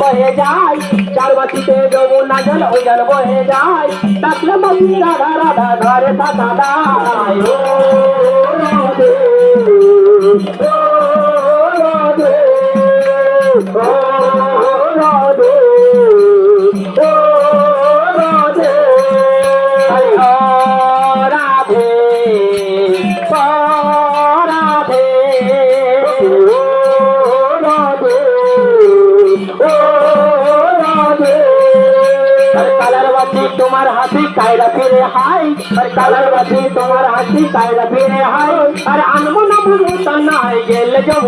বহে যায়। চার বাটিতে যমুনা জল ওই জল বহে যায়। ডাকলে মাঝি রাধা রাধা ঘরে থাকা দায়। ও রাধে, ও রাধে, ও আর কালার বাতি তোমার হাসি কায়রা ফিরে হাই আর কালার বাতি তোমার হাসি কায়রা ফিরে হাই আর আনব না বুঝব তা নাই গেলে যাব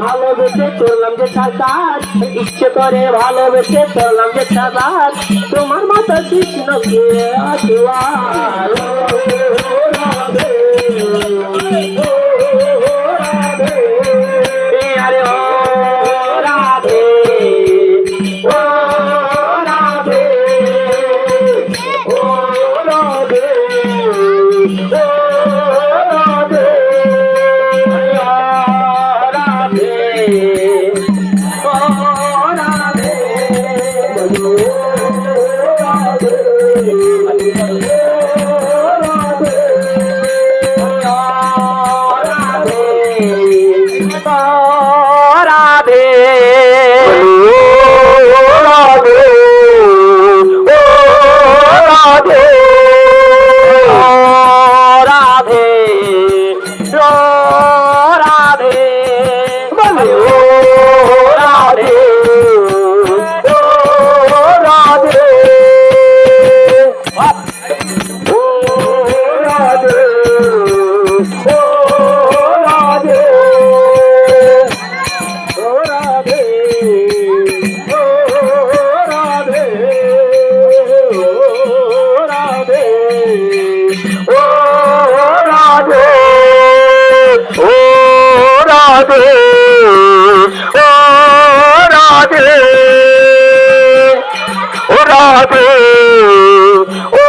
ভালোবেসে করলাম যে সাজার ইচ্ছে করে ভালোবেসে করলাম যে সাজার তোমার মাতা কৃষ্ণ কে রাধে রাধে, ও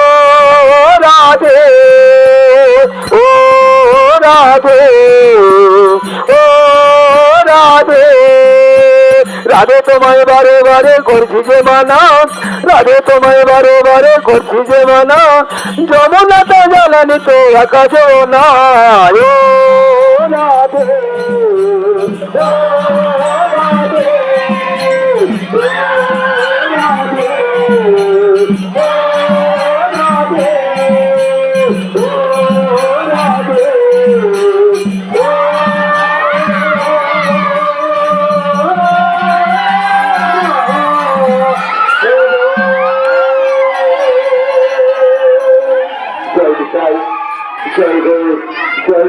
রাধে ও রাধে ও রাধে। রাধে তোমায় বারে বারে করছি যে মানা, রাধে তোমায় বারে বারে করছি যে মানা, যমুনাতে জ্বালানি তো আকাশ না